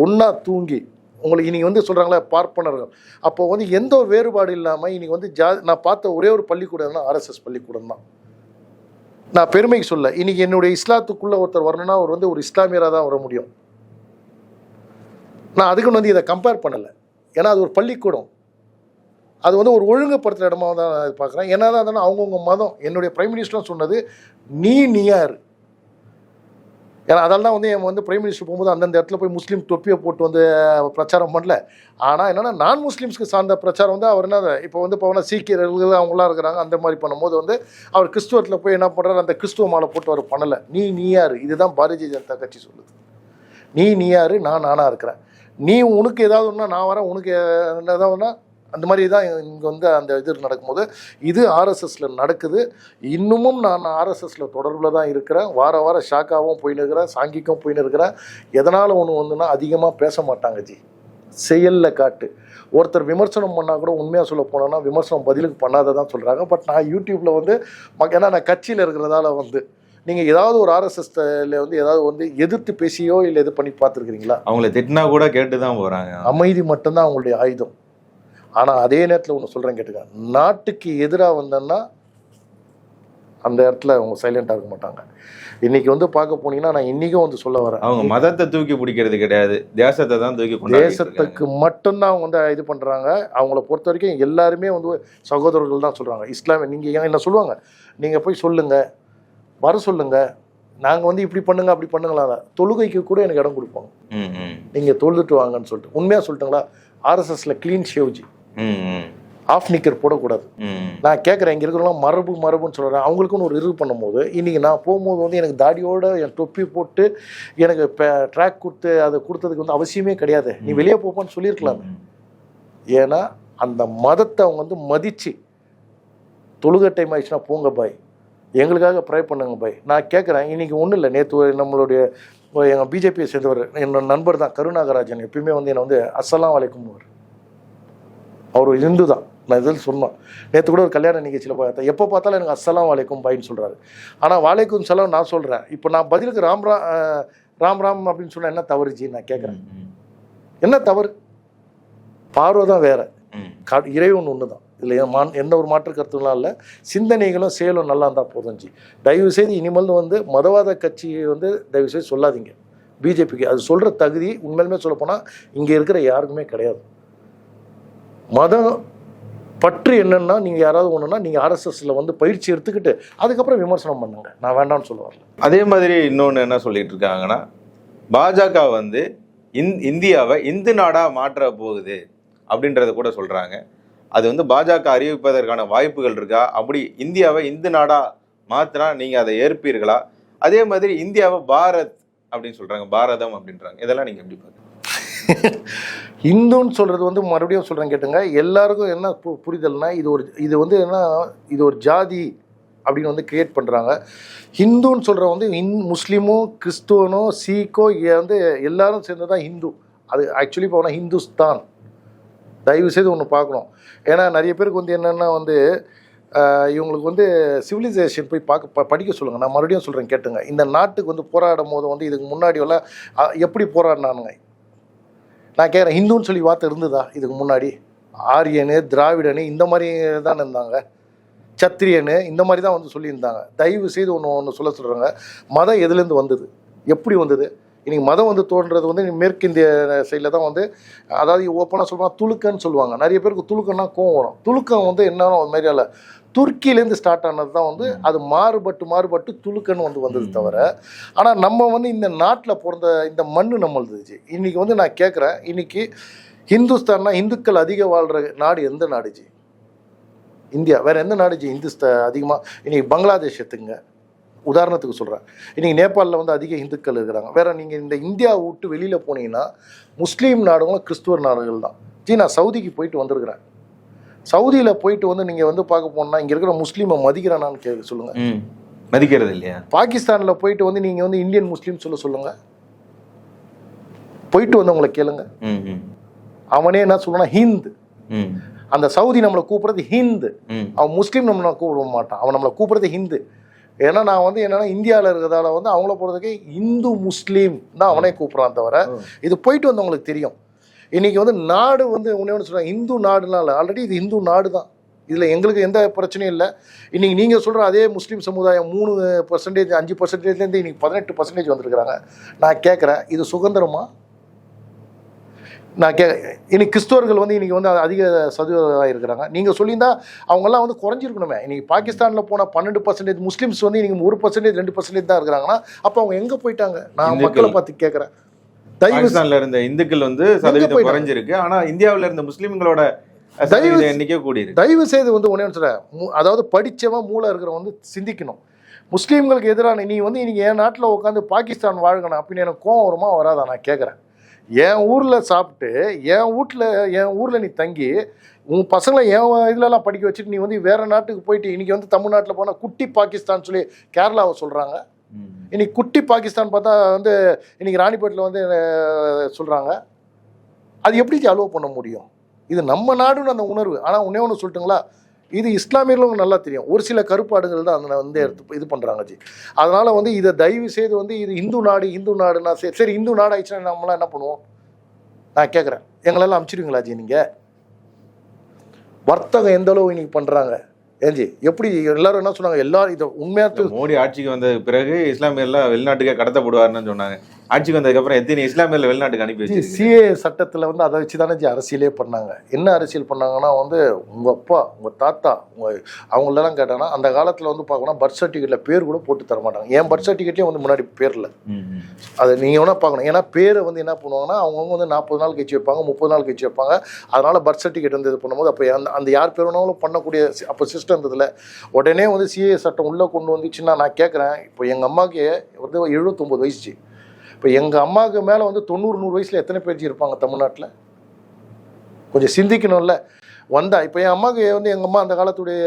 ஒன்றா தூங்கி உங்களுக்கு இனி வந்து சொல்கிறாங்களே பார்ப்பனர்கள். அப்போ வந்து எந்த ஒரு வேறுபாடு இல்லாமல் இன்றைக்கி வந்து ஜா நான் பார்த்த ஒரே ஒரு பள்ளிக்கூடம்னா ஆர்எஸ்எஸ் பள்ளிக்கூடம் தான். நான் பெருமைக்கு சொல்ல இன்றைக்கி என்னுடைய இஸ்லாத்துக்குள்ளே ஒருத்தர் வரணும்னா அவர் வந்து ஒரு இஸ்லாமியராக தான் வர முடியும். நான் அதுக்குன்னு வந்து இதை கம்பேர் பண்ணலை. ஏன்னா அது ஒரு பள்ளிக்கூடம். அது வந்து ஒரு ஒழுங்குபடுத்துகிற இடமா தான் பார்க்குறேன். என்ன தான் இருந்தாலும் அவங்கவுங்க மதம் என்னுடைய பிரைம் மினிஸ்டரும் சொன்னது நீ நீயார் ஏன்னா அதெல்லாம் தான் வந்து என் வந்து பிரைம் மினிஸ்டர் போகும்போது அந்தந்த இடத்துல போய் முஸ்லீம் தொப்பியை போட்டு வந்து பிரச்சாரம் பண்ணல. ஆனால் என்னென்னா நான் முஸ்லீம்ஸ்க்கு சார்ந்த பிரச்சாரம் வந்து அவர் என்ன இப்போ வந்து இப்போ சீக்கியர்கள் அவங்களாம் இருக்கிறாங்க அந்த மாதிரி பண்ணும்போது வந்து அவர் கிறிஸ்துவத்தில் போய் என்ன பண்ணுறாரு அந்த கிறிஸ்துவ மாலை போட்டு அவர் பண்ணலை. நீ நீயார் இதுதான் பாரதிய ஜனதா கட்சி சொல்லுது. நீ நீயாரு நான் நானாக இருக்கிறேன். நீ உனக்கு ஏதாவது ஒன்றா நான் வரேன். உனக்கு ஏதாவதுனா அந்த மாதிரி தான் இங்கே வந்து அந்த இது நடக்கும்போது இது ஆர்எஸ்எஸ்ல நடக்குது. இன்னமும் நான் ஆர்எஸ்எஸ்ல தொடர்பில் தான் இருக்கிறேன். வார வாரம் ஷாக்காவும் போயின்னு இருக்கிறேன் சாங்கிக்கும் போயின்னு இருக்கிறேன். எதனால் ஒன்று வந்துன்னா அதிகமாக பேச மாட்டாங்க ஜி. செயலில் காட்டு. ஒருத்தர் விமர்சனம் பண்ணால் கூட உண்மையாக சொல்ல போனோன்னா விமர்சனம் பதிலுக்கு பண்ணாததான் சொல்கிறாங்க பட் நான் யூடியூப்பில் வந்து ஏன்னா நான் கட்சியில் இருக்கிறதால வந்து நீங்கள் ஏதாவது ஒரு ஆர்எஸ்எஸ்ல வந்து ஏதாவது வந்து எதிர்த்து பேசியோ இல்லை இது பண்ணி பார்த்துருக்கிறீங்களா? அவங்கள திட்டினா கூட கேட்டு தான் போறாங்க. அமைதி மட்டும்தான் அவங்களுடைய ஆயுதம். ஆனால் அதே நேரத்தில் ஒன்று சொல்கிறேன் கேட்டுக்க. நாட்டுக்கு எதிராக வந்தேன்னா அந்த இடத்துல அவங்க சைலண்டாக இருக்க மாட்டாங்க. இன்னைக்கு வந்து பார்க்க போனீங்கன்னா நான் இன்னைக்கும் வந்து சொல்ல வரேன். அவங்க மதத்தை தூக்கி பிடிக்கிறது கிடையாது. தேசத்தை தான் தூக்கி. தேசத்துக்கு மட்டும்தான் அவங்க வந்து இது பண்ணுறாங்க அவங்கள பொறுத்த வரைக்கும் எல்லாருமே வந்து சகோதரர்கள் தான் சொல்கிறாங்க இஸ்லாமிய நீங்கள் என்ன சொல்லுவாங்க? நீங்கள் போய் சொல்லுங்கள் வர சொல்லுங்கள் நாங்கள் வந்து இப்படி பண்ணுங்க அப்படி பண்ணுங்களா தொழுகைக்கு கூட எனக்கு இடம் கொடுப்பாங்க. ம், ம். நீங்கள் தொழுதுட்டு வாங்கன்னு சொல்லிட்டு. உண்மையாக சொல்லட்டுங்களா? ஆர்எஸ்எஸ்ல க்ளீன் ஷேவ்ஜி ஆஃப் நிக்கர் போடக்கூடாது. நான் கேட்குறேன் இங்கே இருக்கிறவங்க மரபு மரபுன்னு சொல்கிறேன் அவங்களுக்குன்னு ஒரு இது பண்ணும்போது இன்றைக்கி நான் போகும்போது வந்து எனக்கு தாடியோட என் தொப்பி போட்டு எனக்கு ட்ராக் கொடுத்து அதை கொடுத்ததுக்கு வந்து அவசியமே கிடையாது. நீ வெளியே போப்பான்னு சொல்லியிருக்கலாம். ஏன்னா அந்த மதத்தை அவங்க வந்து மதித்து தொழுகை டைம் ஆயிடுச்சுன்னா போங்க பாய். எங்களுக்காக ப்ரே பண்ணுங்க பாய். நான் கேட்குறேன் இன்னைக்கு ஒன்றும் இல்லை. நேற்று நம்மளுடைய எங்கள் பிஜேபியை சேர்ந்தவர் என்னோட நண்பர் தான் கருணாகராஜன் எப்பயுமே வந்து என்னை வந்து அஸ்ஸலாம் வலைக்கும் அவர் ஒரு இந்து தான் நான் இதில் சொன்னோம். நேற்று கூட ஒரு கல்யாண நிகழ்ச்சியில் பார்த்தேன். எப்போ பார்த்தாலும் எனக்கு அஸ்ஸலாம் வலைக்கும் பாயின்னு சொல்கிறாரு ஆனால் வாலைக்கும் சலாம் நான் சொல்கிறேன் இப்போ நான் பதிலுக்கு ராம் ராம் ராம் ராம் அப்படின்னு சொன்னால் என்ன தவறு ஜி? நான் கேட்குறேன் என்ன தவறு? பார்வை தான் வேற. இறைவன் ஒன்று தான் இதில் மா எந்த ஒரு மாற்று கருத்துலாம் இல்லை. சிந்தனைகளும் செயலும் நல்லா இருந்தால் போதும் ஜி. தயவு செய்து இனிமேல் வந்து மதவாத கட்சியை வந்து தயவு செய்து சொல்லாதீங்க. பிஜேபிக்கு அது சொல்கிற தகுதி உண்மையிலுமே சொல்லப்போனால் இங்கே இருக்கிற யாருக்குமே கிடையாது. மதம் பற்று என்னன்னா நீங்கள் யாராவது ஒன்றுனா நீங்கள் ஆர்எஸ்எஸ்ல வந்து பயிற்சி எடுத்துக்கிட்டு அதுக்கப்புறம் விமர்சனம் பண்ணுங்க. நான் வேண்டாம்னு சொல்ல வரல. அதே மாதிரி இன்னொன்று என்ன சொல்லிட்டு இருக்காங்கன்னா பாஜக வந்து இந் இந்தியாவை இந்து நாடா மாற்ற போகுது அப்படின்றத கூட சொல்றாங்க. அது வந்து பாஜக அறிவிப்பதற்கான வாய்ப்புகள் இருக்கா? அப்படி இந்தியாவை இந்து நாடா மாத்தினா நீங்க அதை ஏற்பீர்களா? அதே மாதிரி இந்தியாவை பாரத் அப்படின்னு சொல்றாங்க. பாரதம் அப்படின்றாங்க. இதெல்லாம் நீங்க எப்படி பாக்குறீங்க இந்துன்னு சொல்கிறது வந்து மறுபடியும் சொல்கிறேன் கேட்டுங்க. எல்லாருக்கும் என்ன பு புரிதல்னா இது ஒரு இது வந்து என்ன இது ஒரு ஜாதி அப்படின்னு வந்து கிரியேட் பண்ணுறாங்க ஹிந்துன்னு சொல்கிற வந்து இன் முஸ்லீமோ கிறிஸ்துவனோ சீக்கோ வந்து எல்லாரும் சேர்ந்து தான் ஹிந்து. அது ஆக்சுவலி போனால் ஹிந்துஸ்தான். தயவு செய்து ஒன்று பார்க்கணும். ஏன்னா நிறைய பேருக்கு வந்து என்னென்னா வந்து இவங்களுக்கு வந்து சிவிலைசேஷன் போய் பார்க்க ப- படிக்க சொல்லுங்கள் நான் மறுபடியும் சொல்கிறேன் கேட்டுங்க. இந்த நாட்டுக்கு வந்து போராடும் போது வந்து இதுக்கு முன்னாடி எல்லாம் எப்படி போராடினானுங்க? நான் கேட்குறேன் ஹிந்துன்னு சொல்லி வார்த்தை இருந்ததா? இதுக்கு முன்னாடி. ஆரியனு திராவிடனு இந்த மாதிரி தான் இருந்தாங்க. சத்திரியனு இந்த மாதிரி தான் வந்து சொல்லியிருந்தாங்க. தயவு செய்து ஒன்று ஒன்று சொல்ல சொல்கிறாங்க மதம் எதுலேருந்து வந்தது? எப்படி வந்தது? இன்றைக்கி மதம் வந்து தோன்றது வந்து மேற்கிந்திய சைடில் தான் வந்து அதாவது ஓப்பனாக சொல்லுவாங்க துளுக்கன்னு சொல்லுவாங்க. நிறைய பேருக்கு துளுக்கன்னா கோவம் வரும். துலுக்கம் வந்து என்னன்னா ஒரு மாதிரி துருக்கியிலேருந்து ஸ்டார்ட் ஆனது தான் வந்து அது மாறுபட்டு மாறுபட்டு துலுக்கன்னு வந்து வந்தது தவிர ஆனால் நம்ம வந்து இந்த நாட்டில் பிறந்த இந்த மண்ணு நம்மளுது இன்னைக்கு வந்து நான் கேட்குறேன் இன்னைக்கு ஹிந்துஸ்தான்னா இந்துக்கள் அதிக வாழ்கிற நாடு எந்த நாடு ஜி? இந்தியா. வேற எந்த நாடு ஜி இந்துஸ்தா அதிகமாக இன்னைக்கு பங்களாதேஷ் எடுத்துங்க உதாரணத்துக்கு சொல்கிறேன் இன்னைக்கு நேபாளில் வந்து அதிக இந்துக்கள் இருக்கிறாங்க. வேற நீங்கள் இந்த இந்தியா விட்டு வெளியில் போனீங்கன்னா முஸ்லீம் நாடுகளும் கிறிஸ்துவர் நாடுகள் தான். ஜி நான் சவுதிக்கு போயிட்டு வந்திருக்கிறேன். சவுதியில் போயிட்டு வந்து நீங்கள் வந்து பார்க்க போனால் இங்கே இருக்கிற முஸ்லீமை மதிக்கிறானான்னு கே சொல்லுங்கள் மதிக்கிறது இல்லையா? பாகிஸ்தானில் போயிட்டு வந்து நீங்கள் வந்து இந்தியன் முஸ்லீம் சொல்ல சொல்லுங்க. போயிட்டு வந்தவங்களை கேளுங்க. ம் ம். அவனே என்ன சொல்லுவானா ஹிந்து. அந்த சவுதி நம்மளை கூப்பிடுறது ஹிந்து. அவன் முஸ்லீம் நம்மளை கூப்பிட மாட்டான். அவன் நம்மளை கூப்பிடுறது ஹிந்து. ஏன்னா நான் வந்து என்னன்னா இந்தியாவில் இருக்கிறதால வந்து அவங்கள போகிறதுக்கு இந்து முஸ்லீம் தான் அவனே கூப்பிட்றான் தவிர இது போயிட்டு வந்தவங்களுக்கு தெரியும். இன்னைக்கு வந்து நாடு வந்து ஒன்று ஒன்று சொல்கிறாங்க இந்து நாடுலாம் இல்லை. ஆல்ரெடி இது இந்து நாடு தான் இதில் எங்களுக்கு எந்த பிரச்சனையும் இல்லை. இன்னைக்கு நீங்கள் சொல்கிற அதே முஸ்லீம் சமுதாயம் மூணு பர்சன்டேஜ் அஞ்சு பர்சன்டேஜ்லேருந்து இன்னைக்கு பதினெட்டு பர்சன்டேஜ் வந்திருக்கிறாங்க. நான் கேட்குறேன் இது சுதந்திரமா? நான் கே இன்னைக்கு கிறிஸ்தவர்கள் வந்து இன்னைக்கு வந்து அதிக சதவீதம் இருக்கிறாங்க. நீங்கள் சொல்லியிருந்தா அவங்கெல்லாம் வந்து குறைஞ்சிருக்கணுமே. இன்னைக்கு பாகிஸ்தானில் போன பன்னெண்டு பர்சன்டேஜ் முஸ்லீம்ஸ் வந்து இன்னைக்கு ஒரு பர்சன்டேஜ் ரெண்டு பர்சன்டேஜ் தான் இருக்கிறாங்கன்னா அப்போ அவங்க எங்கே போயிட்டாங்க? நான். மக்களை பார்த்து கேட்குறேன் பாகிஸ்தான்ல இருந்த இந்துக்கள் வந்து சதவீதம்? குறைஞ்சிருக்கு. ஆனா இந்தியாவுல இருந்த முஸ்லிம்களோட தயவு எண்ணிக்கை கூடி இருக்கு தயவு செய்து வந்து ஒன்றே சொல்கிறேன் அதாவது படித்தவன் மூளை இருக்கிறவன் வந்து சிந்திக்கணும். முஸ்லீம்களுக்கு எதிரான நீ வந்து இன்னைக்கு என் நாட்டில் உட்காந்து பாகிஸ்தான் வாழ்கணும் அப்படின்னு எனக்கு கோவம் வருமா வராதா? நான் கேட்குறேன் என் ஊரில் சாப்பிட்டு என் வீட்டில் என் ஊரில் நீ தங்கி உன் பசங்களை என் இதுலலாம் படிக்க வச்சுட்டு நீ வந்து வேற நாட்டுக்கு போயிட்டு இன்னைக்கு வந்து தமிழ்நாட்டில் போனால் குட்டி பாகிஸ்தான் சொல்லி கேரளாவை சொல்கிறாங்க. இன்னைக்கு குட்டி பாகிஸ்தான் பார்த்தா வந்து இன்னைக்கு ராணிப்பேட்டில் வந்து சொல்கிறாங்க அது எப்படி அலோவ் பண்ண முடியும்? இது நம்ம நாடுன்னு அந்த உணர்வு. ஆனால் உன்னே ஒன்று சொல்லட்டுங்களா? இது இஸ்லாமியர்களும் நல்லா தெரியும். ஒரு சில கருப்பாடுகள் தான் அதில் வந்து எடுத்து இது பண்ணுறாங்க ஜி. அதனால் வந்து இதை தயவு செய்து வந்து இது இந்து நாடு இந்து நாடுனா சரி சரி இந்து நாடு ஆயிடுச்சுன்னா நம்மளாம் என்ன பண்ணுவோம்? நான் கேட்குறேன் எங்களெல்லாம் அனுப்பிச்சிடுவீங்களா ஜி நீங்கள் வர்த்தகம் எந்த அளவு இன்னைக்கு பண்ணுறாங்க ஏஞ்சி எப்படி எல்லாரும் என்ன சொன்னாங்க? எல்லாரும் இதை உண்மையாக மோடி ஆட்சிக்கு வந்த பிறகு இஸ்லாமியர்லாம் வெளிநாட்டுக்கே கடத்தப்படுவாருன்னு சொன்னாங்க. ஆட்சிக்கு வந்ததுக்கு அப்புறம் எத்தனை இஸ்லாமியர்கள் வெளிநாட்டுக்கு அனுப்பி வச்சு சிஏ சட்டத்தில் வந்து அதை வச்சு தானே அரசியலே பண்ணாங்க. என்ன அரசியல் பண்ணாங்கன்னா வந்து உங்கள் அப்பா உங்கள் தாத்தா உங்கள் அவங்களெல்லாம் கேட்டாங்கன்னா அந்த காலத்தில் வந்து பார்க்கணும் பர்த் சர்டிஃபிகேட்டில் பேர் கூட போட்டு தர மாட்டாங்க. என் பர்த் சர்டிஃபிகேட்லேயும் வந்து முன்னாடி பேரில். அதை நீங்கள் வேணால் பார்க்கணும். ஏன்னா பேரை வந்து என்ன பண்ணுவாங்கன்னா அவங்கவுங்க வந்து நாற்பது நாள் கழிச்சு வைப்பாங்க முப்பது நாள் கழிச்சு வைப்பாங்க. அதனால் பர்த் சர்டிஃபிகேட் வந்து இது பண்ணும்போது அப்போ அந்த அந்த யார் பேர் வேணாலும் பண்ணக்கூடிய சி- அப்போ சிஸ்டம் இருந்ததில்ல உடனே வந்து சிஏ சட்டம் உள்ளே கொண்டு வந்துச்சுன்னா நான் கேட்குறேன் இப்போ எங்கள் அம்மாவுக்கு வந்து எழுபத்தொம்போது வயசு இப்போ எங்கள் அம்மாவுக்கு மேலே வந்து தொண்ணூறு நூறு வயசில் எத்தனை பேர் இருப்பாங்க தமிழ்நாட்டில்? கொஞ்சம் சிந்திக்கணும்ல. வந்தா இப்போ என் அம்மாவுக்கு வந்து எங்கள் அம்மா அந்த காலத்துடைய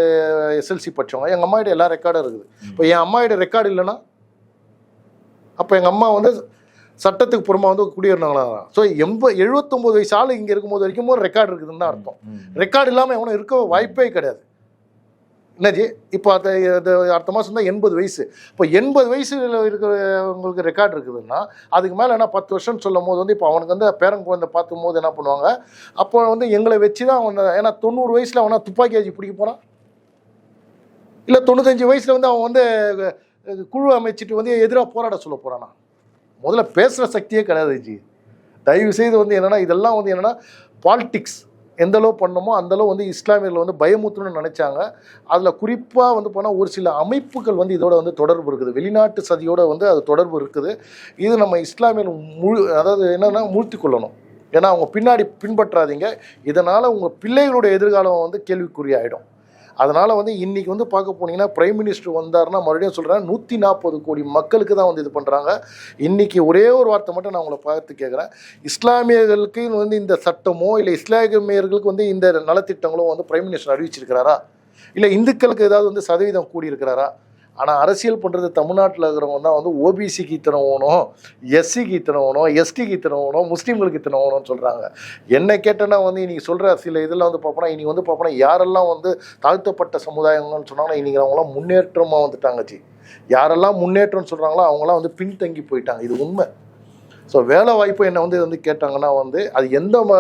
எஸ்எல்சி படிச்சவங்க எங்கள் அம்மாகிட்ட எல்லா ரெக்கார்டும் இருக்குது. இப்போ என் அம்மாகிட்ட ரெக்கார்டு இல்லைன்னா அப்போ எங்கள் அம்மா வந்து சட்டத்துக்கு புறமா வந்து குடியேறினாங்களா? ஸோ எண்பது எழுபத்தொம்போது வயசு ஆள் இங்கே இருக்கும்போது வரைக்கும் ஒரு ரெக்கார்டு இருக்குதுன்னு தான் அர்த்தம். ரெக்கார்டு இல்லாமல் எவனும் இருக்க வாய்ப்பே கிடையாது. என்னஜி இப்போ அது இது அடுத்த மாதம் தான் எண்பது வயசு. இப்போ எண்பது வயசுல இருக்கிறவங்களுக்கு ரெக்கார்டு இருக்குதுன்னா அதுக்கு மேலே என்ன பத்து வருஷம்னு சொல்லும் போது வந்து இப்போ அவனுக்கு வந்து பேரன் குழந்தை பார்க்கும் போது என்ன பண்ணுவாங்க? அப்போ வந்து எங்களை வச்சு தான் அவன் ஏன்னா தொண்ணூறு வயசில் அவனா துப்பாக்கி ஆச்சு பிடிக்க போகிறான் இல்லை தொண்ணூத்தஞ்சு வயசில் வந்து அவன் வந்து குழு அமைச்சிட்டு வந்து எதிராக போராட சொல்ல போகிறானா முதல்ல பேசுகிற சக்தியே கிடையாது ஜி. தயவு செய்து வந்து என்னென்னா இதெல்லாம் வந்து என்னென்னா பாலிட்டிக்ஸ் எந்த அளவு பண்ணணுமோ அந்த அளவு வந்து இஸ்லாமியர்கள் வந்து பயமுத்தணும்னு நினச்சாங்க. அதில் குறிப்பாக வந்து போனால் ஒரு சில அமைப்புகள் வந்து இதோட வந்து தொடர்பு இருக்குது. வெளிநாட்டு சதியோட வந்து அது தொடர்பு இருக்குது. இது நம்ம இஸ்லாமியர் முழு அதாவது என்னென்னா மூழ்த்தி கொள்ளணும் ஏன்னா அவங்க பின்னாடி பின்பற்றாதீங்க. இதனால் உங்கள் பிள்ளைகளுடைய எதிர்காலம் வந்து கேள்விக்குறியாயிடும். அதனால் வந்து இன்றைக்கி வந்து பார்க்க போனீங்கன்னா பிரைம் மினிஸ்டர் வந்தாருன்னா மறுபடியும் சொல்கிறேன் நூற்றி நாற்பது கோடி மக்களுக்கு தான் வந்து இது பண்ணுறாங்க இன்றைக்கி ஒரே ஒரு வார்த்தை மட்டும் நான் உங்களை பார்த்து கேட்குறேன் இஸ்லாமியர்களுக்கு வந்து இந்த சட்டமோ இல்லை இஸ்லாமியர்களுக்கு வந்து இந்த நலத்திட்டங்களோ வந்து பிரைம் மினிஸ்டர் அறிவிச்சிருக்கிறாரா? இல்லை இந்துக்களுக்கு ஏதாவது வந்து சதவீதம் கூடியிருக்கிறாரா? ஆனால் அரசியல் பண்ணுறது தமிழ்நாட்டில் இருக்கிறவங்க தான் வந்து ஓபிசிக்கு இத்தனை ஓணும் எஸ்சிக்கு இத்தனை ஓணும் எஸ்டிக்கு இத்தனை ஓணும் முஸ்லீம்களுக்கு இத்தனை ஓணும்னு சொல்கிறாங்க என்ன கேட்டேன்னா வந்து இன்னைக்கு சொல்கிற சில இதெல்லாம் வந்து பார்ப்போனா இனி வந்து பார்ப்போனா யாரெல்லாம் வந்து தாழ்த்தப்பட்ட சமுதாயங்கள்னு சொன்னாங்கன்னா இன்றைக்கி அவங்களாம் முன்னேற்றமாக வந்துட்டாங்கச்சு யாரெல்லாம் முன்னேற்றம்னு சொல்கிறாங்களோ அவங்களாம் வந்து பின்தங்கி போயிட்டாங்க. இது உண்மை. ஸோ வேலை வாய்ப்பு என்ன வந்து வந்து கேட்டாங்கன்னா வந்து அது எந்த ம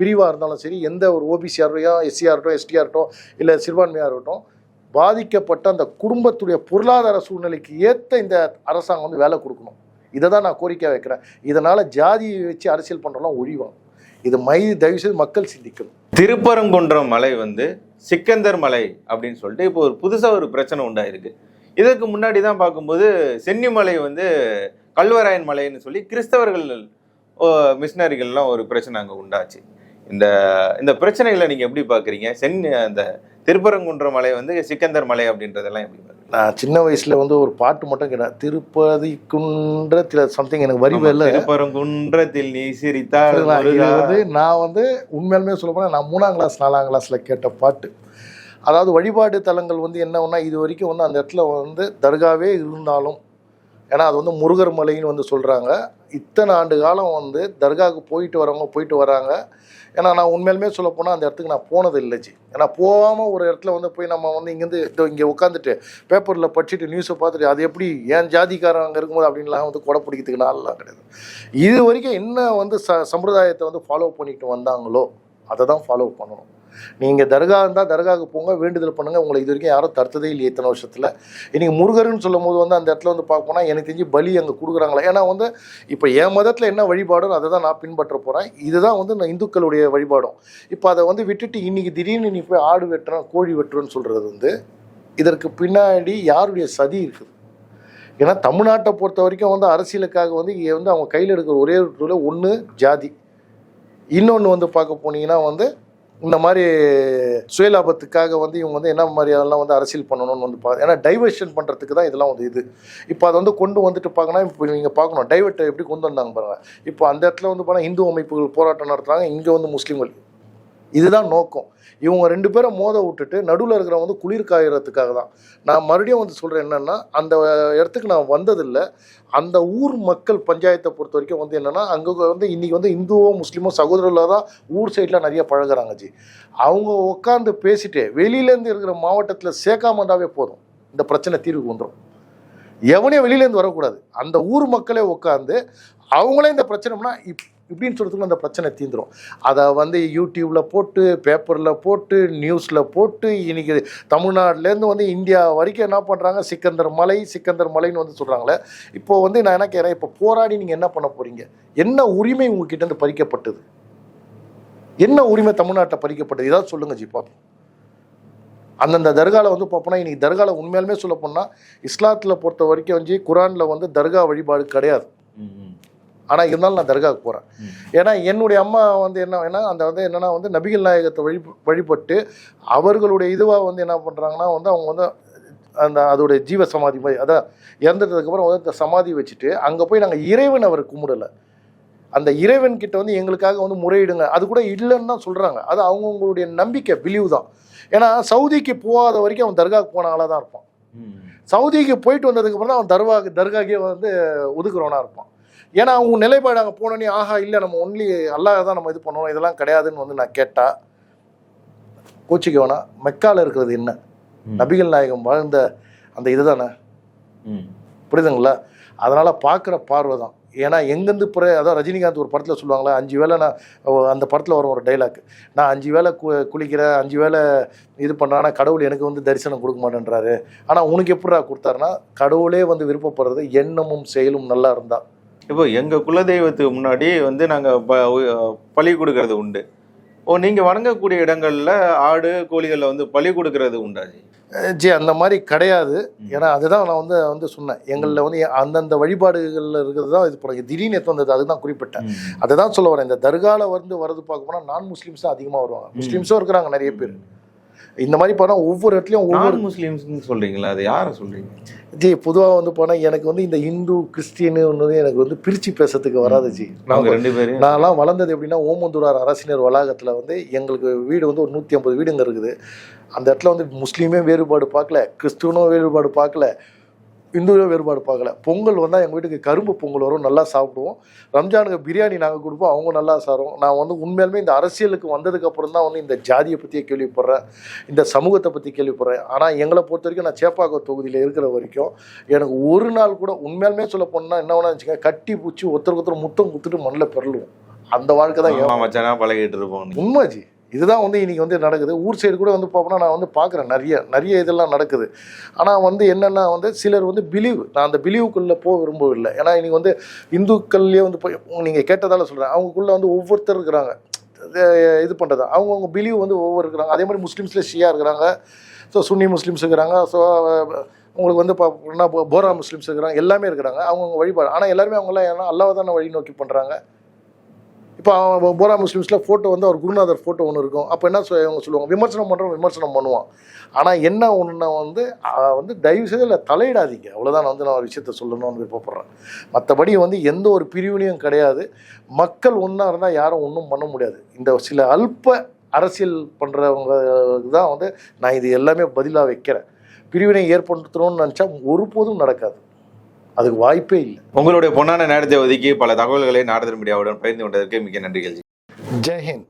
பிரிவாக இருந்தாலும் சரி எந்த ஒரு ஓபிசியாக இருக்கட்டும் எஸ்சியாக இருக்கட்டும் எஸ்டியாக இருக்கட்டும் இல்லை சிறுபான்மையாக இருக்கட்டும் பாதிக்கப்பட்ட அந்த குடும்பத்துடைய பொருளாதார சூழ்நிலைக்கு ஏற்ற இந்த அரசாங்கம் வந்து வேலை கொடுக்கணும். இதை தான் நான் கோரிக்கை வைக்கிறேன். இதனால் ஜாதியை வச்சு அரசியல் பண்ணுறோம்லாம் ஒழிவாங்க இது மை தயவுசெய்து மக்கள் சிந்திக்கணும். திருப்பரங்குன்றம் மலை வந்து சிக்கந்தர் மலை அப்படின்னு சொல்லிட்டு இப்போ ஒரு புதுசாக ஒரு பிரச்சனை உண்டாயிருக்கு. இதற்கு முன்னாடி தான் பார்க்கும்போது சென்னிமலை வந்து கல்வராயன் மலைன்னு சொல்லி கிறிஸ்தவர்கள் மிஷினரிகள்லாம் ஒரு பிரச்சனை அங்கே உண்டாச்சு. இந்த இந்த பிரச்சனைகளை நீங்கள் எப்படி பார்க்குறீங்க? சென்னி அந்த திருப்பரங்குன்றம் மலை வந்து சிக்கந்தர் மலை அப்படின்றதெல்லாம் எப்படி நான் சின்ன வயசில் வந்து ஒரு பாட்டு மட்டும் கேட்டேன். திருப்பதி குன்ற சம்திங் எனக்கு வரி வரல. திருப்பரங்குன்றத்தில் நீ சிரித்தால். வந்து நான் வந்து உண்மையாலுமே சொல்ல போனால் நான் மூணாம் கிளாஸ் நாலாம் கிளாஸில் கேட்ட பாட்டு. அதாவது வழிபாடு தலங்கள் வந்து என்ன ஒன்றா இது வரைக்கும் வந்து அந்த இடத்துல வந்து தர்காவே இருந்தாலும் ஏன்னா அது வந்து முருகர் மலைன்னு வந்து சொல்கிறாங்க இத்தனை ஆண்டு காலம் வந்து தர்காவுக்கு போயிட்டு வரவங்க போயிட்டு வராங்க. ஏன்னா நான் உண்மையிலுமே சொல்ல போனால் அந்த இடத்துக்கு நான் போனது இல்லை ஏன்னா போகாமல் ஒரு இடத்துல வந்து போய் நம்ம வந்து இங்கேருந்து இங்கே உட்காந்துட்டு பேப்பரில் படிச்சுட்டு நியூஸை பார்த்துட்டு அது எப்படி ஏன் ஜாதிக்காரன் அங்கே இருக்கும்போது அப்படின்லாம் வந்து கொடை பிடிக்கிறதுக்கு நாளெலாம் கிடையாது. இது வரைக்கும் என்ன வந்து ச சம்பிரதாயத்தை வந்து ஃபாலோ பண்ணிட்டு வந்தாங்களோ அதை தான் ஃபாலோ பண்ணணும். நீங்கள் தர்கா இருந்தால் தர்காவுக்கு போங்க வேண்டுதல் பண்ணுங்கள் உங்களை இது வரைக்கும் யாரும் தடுத்ததே இல்லை இத்தனை வருஷத்தில். இன்றைக்கி முருகர்னு சொல்லும் போது வந்து அந்த இடத்துல வந்து பார்க்கணும்னா எனக்கு தெரிஞ்சு பலி அங்கே கொடுக்குறாங்களா. ஏன்னா வந்து இப்போ என் மதத்தில் என்ன வழிபாடோ அதை தான் நான் பின்பற்ற போகிறேன் இதுதான் வந்து நான் இந்துக்களுடைய வழிபாடும். இப்போ அதை வந்து விட்டுட்டு இன்றைக்கி திடீர்னு நீ போய் ஆடு வெட்டுறேன் கோழி வெட்டுறேன்னு சொல்கிறது வந்து இதற்கு பின்னாடி யாருடைய சதி இருக்குது? ஏன்னா தமிழ்நாட்டை பொறுத்த வரைக்கும் வந்து அரசியலுக்காக வந்து இங்கே வந்து அவங்க கையில் எடுக்கிற ஒரே ஒரு ஒன்று ஜாதி. இன்னொன்று வந்து பார்க்க போனீங்கன்னா வந்து இந்த மாதிரி சுயலாபத்துக்காக வந்து இவங்க வந்து என்ன மாதிரி அதெல்லாம் வந்து அரசியல் பண்ணணும்னு வந்து பா ஏன்னா டைவர்ஷன் பண்ணுறதுக்கு தான் இதெல்லாம் வந்து இது. இப்போ அதை வந்து கொண்டு வந்துட்டு பார்க்கணும் இப்போ நீங்கள் பார்க்கணும் டைவர்ட்டை எப்படி கொண்டு வந்தாங்க பாருங்க. இப்போ அந்த இடத்துல வந்து பார்த்தா இந்து அமைப்புகள் போராட்டம் நடத்துகிறாங்க இங்கே வந்து முஸ்லீம்கள். இதுதான் நோக்கம். இவங்க ரெண்டு பேரும் மோத விட்டுட்டு நடுவில் இருக்கிறவங்க வந்து குளிர் காயறதுக்காக தான். நான் மறுபடியும் வந்து சொல்கிறேன் என்னென்னா அந்த இடத்துக்கு நான் வந்ததில்லை. அந்த ஊர் மக்கள் பஞ்சாயத்தை பொறுத்த வரைக்கும் வந்து என்னென்னா அங்கே வந்து இன்றைக்கி வந்து இந்துவோ முஸ்லீமோ சகோதரர்களாக தான் ஊர் சைடில் நிறைய பழகிறாங்க ஜி. அவங்க உட்காந்து பேசிட்டு வெளியிலேருந்து இருக்கிற மாவட்டத்தில் சேர்க்காம இருந்தாவே போதும். இந்த பிரச்சனை தீர்வுக்கு வந்துடும் எவனே வெளியிலேருந்து வரக்கூடாது. அந்த ஊர் மக்களே உட்காந்து அவங்களே இந்த பிரச்சனைனா இப் இப்படின்னு சொல்கிறதுக்கு அந்த பிரச்சனை தீந்துரும். அதை வந்து யூடியூப்பில் போட்டு பேப்பரில் போட்டு நியூஸில் போட்டு இன்னைக்கு தமிழ்நாட்டிலேருந்து வந்து இந்தியா வரைக்கும் என்ன பண்ணுறாங்க சிக்கந்தர் மலை சிக்கந்தர் மலைன்னு வந்து சொல்கிறாங்களே இப்போ வந்து நான் என்ன கேட்குறேன் இப்போ போராடி நீங்கள் என்ன பண்ண போகிறீங்க என்ன உரிமை உங்ககிட்ட இருந்து பறிக்கப்பட்டது? என்ன உரிமை தமிழ்நாட்டில் பறிக்கப்பட்டது? ஏதாவது சொல்லுங்க ஜி பார்ப்போம் அந்தந்த தர்காவில் வந்து பார்ப்போம்னா இன்னைக்கு தர்காவில் உண்மையாலுமே சொல்ல போனால் இஸ்லாத்தில் பொறுத்த வரைக்கும் வந்து குரானில் வந்து தர்கா வழிபாடு கிடையாது. ஆனால் இருந்தாலும் நான் தர்காவுக்கு போகிறேன். ஏன்னா என்னுடைய அம்மா வந்து என்ன என்ன அந்த வந்து என்னன்னா வந்து நபிகள் நாயகத்தை வழி வழிபட்டு அவர்களுடைய இதுவாக வந்து என்ன பண்ணுறாங்கன்னா வந்து அவங்க வந்து அந்த அதோடைய ஜீவ சமாதி மாதிரி அதான் இறந்ததுக்கப்புறம் வந்து அந்த சமாதி வச்சுட்டு அங்கே போய் நாங்கள் இறைவன் அவர் கும்பிடலை. அந்த இறைவன் கிட்ட வந்து எங்களுக்காக வந்து முறையிடுங்க. அது கூட இல்லைன்னு தான் சொல்கிறாங்க அது அவங்கவுங்களுடைய நம்பிக்கை பிலீவ் தான். ஏன்னா சவுதிக்கு போகாத வரைக்கும் அவன் தர்காவுக்கு போன ஆளாக தான் இருப்பான். சவுதிக்கு போயிட்டு வந்ததுக்கப்புறம் தான் அவன் தர்வா தர்காக்கே வந்து ஒதுக்குறவனா இருப்பான். ஏன்னா அவங்க நிலைப்பாடு அங்கே போனோன்னே ஆஹா இல்லை நம்ம ஒன்லி அல்லாஹ் தான் நம்ம இது பண்ணணும் இதெல்லாம் கிடையாதுன்னு வந்து நான் கேட்டா கோச்சிக்க வேணாம் மெக்கால இருக்கிறது என்ன. நபிகள் நாயகம் வாழ்ந்த அந்த இதுதானே. புரியுதுங்களா? அதனால பார்க்குற பார்வை தான். ஏன்னா எங்கேருந்து புற அதான் ரஜினிகாந்த் ஒரு படத்தில் சொல்லுவாங்களே அஞ்சு வேளை நான் அந்த படத்தில் வரும் ஒரு டைலாக் நான் அஞ்சு வேளை கு குளிக்கிறேன் அஞ்சு வேளை இது பண்ணானா கடவுள் எனக்கு வந்து தரிசனம் கொடுக்க மாட்டேன்றாரு. ஆனால் உனக்கு எப்படிடா கொடுத்தாருன்னா கடவுளே வந்து விருப்பப்படுறது எண்ணமும் செயலும் நல்லா இருந்தா. இப்போ எங்க குலதெய்வத்துக்கு முன்னாடி வந்து நாங்க ப- பலி கொடுக்கறது உண்டு. ஓ நீங்க வணங்கக்கூடிய இடங்கள்ல ஆடு கோழிகள்ல வந்து பலி கொடுக்கறது உண்டாஜி அஹ் ஜி அந்த மாதிரி கிடையாது. ஏன்னா அதுதான் நான் வந்து வந்து சொன்னேன். எங்களில் வந்து அந்தந்த வழிபாடுகளில் இருக்கிறது தான் இது பண்ண திடீர்னு எடுத்து வந்தது அதுதான் குறிப்பிட்டேன். அதுதான் சொல்ல வரேன். இந்த தர்கால வந்து வரது பார்க்க போனால் நான் முஸ்லீம்ஸ் தான் அதிகமாக வருவாங்க. முஸ்லீம்ஸும் இருக்கிறாங்க நிறைய பேர். இந்த மாதிரி போனால் ஒவ்வொரு இடத்துலையும் ஒவ்வொரு நான் முஸ்லீம்ஸ் சொல்றீங்களா? அது யார சொல்றீங்க? ஜி பொதுவாக வந்து போனால் எனக்கு வந்து இந்த இந்து கிறிஸ்டின்னு எனக்கு வந்து பிரித்து பேசுறதுக்கு வராது ஜி. அவங்க ரெண்டு பேரும் நான்லாம் வளர்ந்தது எப்படின்னா ஓமந்தூரார் அரசினர் வளாகத்தில் வந்து எங்களுக்கு வீடு வந்து ஒரு நூற்றி ஐம்பது வீடுங்க இருக்குது. அந்த இடத்துல வந்து முஸ்லீமே வேறுபாடு பார்க்கல கிறிஸ்துவனும் வேறுபாடு பார்க்கல. இந்துவும் வேறுபாடு பார்க்கல. பொங்கல் வந்தால் எங்கள் வீட்டுக்கு கரும்பு பொங்கல் வரும் நல்லா சாப்பிடுவோம். ரம்ஜானுக்கு பிரியாணி நாங்கள் கொடுப்போம் அவங்க நல்லா சாப்பிடுவோம் நான் வந்து உண்மையாலுமே இந்த அரசியலுக்கு வந்ததுக்கு அப்புறம் தான் வந்து இந்த ஜாதியை பற்றியே கேள்விப்படுறேன். இந்த சமூகத்தை பற்றி கேள்விப்படுறேன். ஆனால் எங்களை பொறுத்த வரைக்கும் நான் சேப்பாக்கம் தொகுதியில் இருக்கிற வரைக்கும் எனக்கு ஒரு நாள் கூட உண்மையாலுமே சொல்ல போனால் என்ன வேணா வச்சுக்கோங்க கட்டி பூச்சி ஒருத்தருக்கு ஒருத்தர் முத்தம் குத்துட்டு மண்ணில் பெறலுவோம் அந்த வாழ்க்கை தான் என் மாமா மச்சானா பழகிட்டு இருப்போம். உண்மைஜி. இதுதான் வந்து இன்னைக்கு வந்து நடக்குது. ஊர் சைடு கூட வந்து பார்ப்போம்னா நான் வந்து பார்க்குறேன் நிறைய நிறைய இதெல்லாம் நடக்குது. ஆனால் வந்து என்னென்னா வந்து சிலர் வந்து பிலீவ் நான் அந்த பிலீவுக்குள்ளே போக விரும்பவில்லை. ஏன்னா இன்றைக்கி வந்து இந்துக்கள்லேயே வந்து போய் நீங்கள் கேட்டதால் சொல்கிறேன் அவங்களுக்குள்ள வந்து ஒவ்வொருத்தர் இருக்கிறாங்க. இது பண்ணுறது அவங்கவுங்க பிலீவ் வந்து ஒவ்வொரு இருக்கிறாங்க. அதே மாதிரி முஸ்லீம்ஸில் ஷியா இருக்கிறாங்க. ஸோ சுன்னி முஸ்லீம்ஸ் இருக்கிறாங்க. ஸோ உங்களுக்கு வந்து பா போரா முஸ்லீம்ஸ் இருக்கிறாங்க. எல்லாமே இருக்கிறாங்க. அவங்கவுங்க வழிபாடு. ஆனால் எல்லாருமே அவங்களாம் ஏன்னா அல்லாவை தானே வழி நோக்கி பண்ணுறாங்க இப்போ அவன் போரா முஸ்லீம்ஸில் ஃபோட்டோ வந்து அவர் குருநாதர் ஃபோட்டோ ஒன்று இருக்கும். அப்போ என்ன சொல் அவங்க சொல்லுவாங்க விமர்சனம் பண்ணுறோம் விமர்சனம் பண்ணுவான். ஆனால் என்ன ஒன்றுனா வந்து வந்து தயவு செய்து இல்லை தலையிடாதீங்க. அவ்வளோதான் வந்து நான் ஒரு விஷயத்த சொல்லணும்னு விருப்பப்படுறேன். மற்றபடி வந்து எந்த ஒரு பிரிவினையும் கிடையாது. மக்கள் ஒன்றா இருந்தால் யாரும் ஒன்றும் பண்ண முடியாது. இந்த சில அல்ப அரசியல் பண்ணுறவங்க தான் வந்து நான் இது எல்லாமே பதிலாக வைக்கிறேன். பிரிவினை ஏற்படுத்தணும்னு நினச்சா ஒருபோதும் நடக்காது. அதுக்கு வாய்ப்பே இல்லை உங்களுடைய பொன்னான நேரத்தை ஒதுக்கி பல தகவல்களை நாரதர் மீடியாவுடன் பகிர்ந்து கொண்டதற்கு மிக்க நன்றிகள். ஜெய்ஹிந்த்